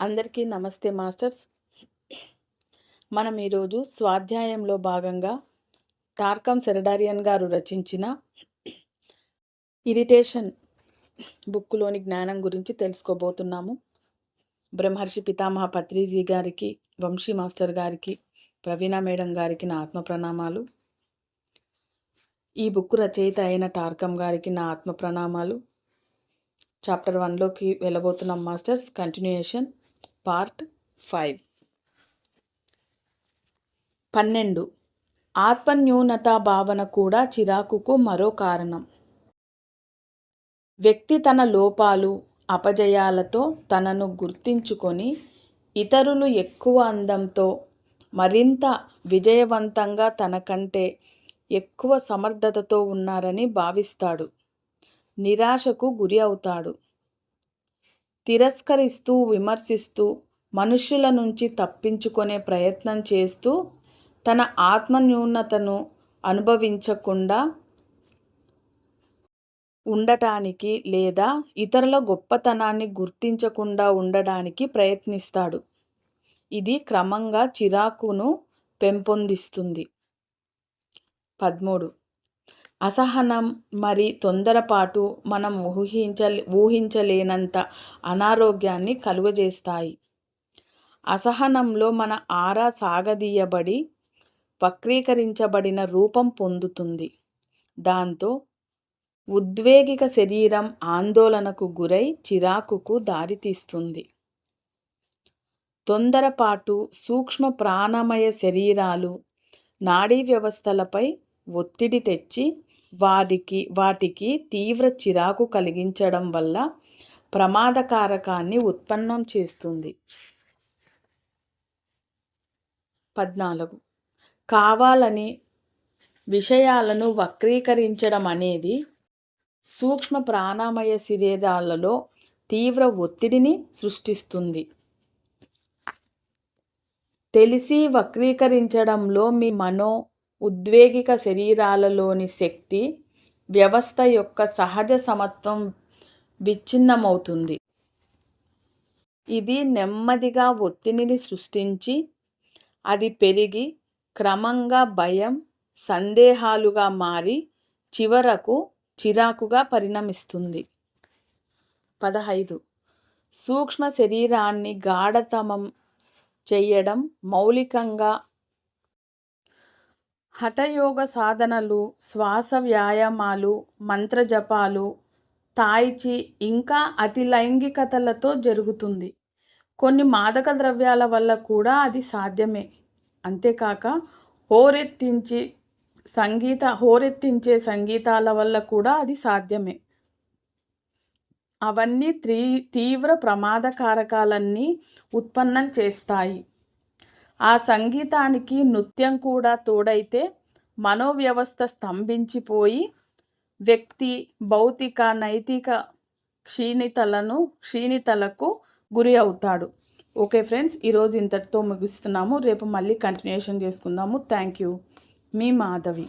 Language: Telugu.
అందరికీ నమస్తే మాస్టర్స్. మనం ఈరోజు స్వాధ్యాయంలో భాగంగా టార్కమ్ సెరడారియన్ గారు రచించిన ఇరిటేషన్ బుక్లోని జ్ఞానం గురించి తెలుసుకోబోతున్నాము. బ్రహ్మర్షి పితామహ పత్రిజీ గారికి వంశీ మాస్టర్ గారికి ప్రవీణ మేడం గారికి నా ఆత్మ ప్రణామాలు. ఈ బుక్ రచయిత అయిన టార్కమ్ గారికి నా ఆత్మ ప్రణామాలు. చాప్టర్ వన్లోకి వెళ్ళబోతున్నాం మాస్టర్స్. కంటిన్యూయేషన్. Part five. పన్నెండు. ఆత్మన్యూనతా భావన కూడా చిరాకుకు మరో కారణం. వ్యక్తి తన లోపాలు అపజయాలతో తనను గుర్తించుకొని ఇతరులు ఎక్కువ అందంతో మరింత విజయవంతంగా తనకంటే ఎక్కువ సమర్థతతో ఉన్నారని భావిస్తాడు. నిరాశకు గురి అవుతాడు. తిరస్కరిస్తూ విమర్శిస్తూ మనుషుల నుంచి తప్పించుకునే ప్రయత్నం చేస్తూ తన ఆత్మన్యూనతను అనుభవించకుండా ఉండటానికి లేదా ఇతరుల గొప్పతనాన్ని గుర్తించకుండా ఉండడానికి ప్రయత్నిస్తాడు. ఇది క్రమంగా చిరాకును పెంపొందిస్తుంది. పదమూడు అసహనం మరి తొందరపాటు మనం ఊహించ ఊహించలేనంత అనారోగ్యాన్ని కలుగజేస్తాయి. అసహనంలో మన ఆరా సాగదీయబడి వక్రీకరించబడిన రూపం పొందుతుంది. దాంతో ఉద్వేగిక శరీరం ఆందోళనకు గురై చిరాకుకు దారితీస్తుంది. తొందరపాటు సూక్ష్మ ప్రాణమయ శరీరాలు నాడీ వ్యవస్థలపై ఒత్తిడి తెచ్చి వారికి వాటికి తీవ్ర చిరాకు కలిగించడం వల్ల ప్రమాదకారకాన్ని ఉత్పన్నం చేస్తుంది. పద్నాలుగు. కావాలని విషయాలను వక్రీకరించడం అనేది సూక్ష్మ ప్రాణమయ శరీరాలలో తీవ్ర ఒత్తిడిని సృష్టిస్తుంది. తెలిసి వక్రీకరించడంలో మీ మనో ఉద్వేగిక శరీరాలలోని శక్తి వ్యవస్థ యొక్క సహజ సమత్వం విచ్ఛిన్నమవుతుంది. ఇది నెమ్మదిగా ఒత్తిడిని సృష్టించి అది పెరిగి క్రమంగా భయం సందేహాలుగా మారి చివరకు చిరాకుగా పరిణమిస్తుంది. పదహైదు. సూక్ష్మ శరీరాన్ని గాఢతమం చేయడం మౌలికంగా హఠయోగ సాధనలు శ్వాస వ్యాయామాలు మంత్రజపాలు తాయిచి ఇంకా అతి లైంగికతలతో జరుగుతుంది. కొన్ని మాదక ద్రవ్యాల వల్ల కూడా అది సాధ్యమే. అంతేకాక హోరెత్తించి సంగీత హోరెత్తించే సంగీతాల వల్ల కూడా అది సాధ్యమే. అవన్నీ త్రీ తీవ్ర ప్రమాదకారకాలన్నీ ఉత్పన్నం చేస్తాయి. ఆ సంగీతానికి నృత్యం కూడా తోడైతే మనోవ్యవస్థ స్తంభించిపోయి వ్యక్తి భౌతిక నైతిక క్షీణితలను క్షీణితలకు గురి అవుతాడు. ఓకే ఫ్రెండ్స్ ఈరోజు ఇంతటితో ముగిస్తున్నాము. రేపు మళ్ళీ కంటిన్యూషన్ చేసుకుందాము. Thank you. మీ మాధవి.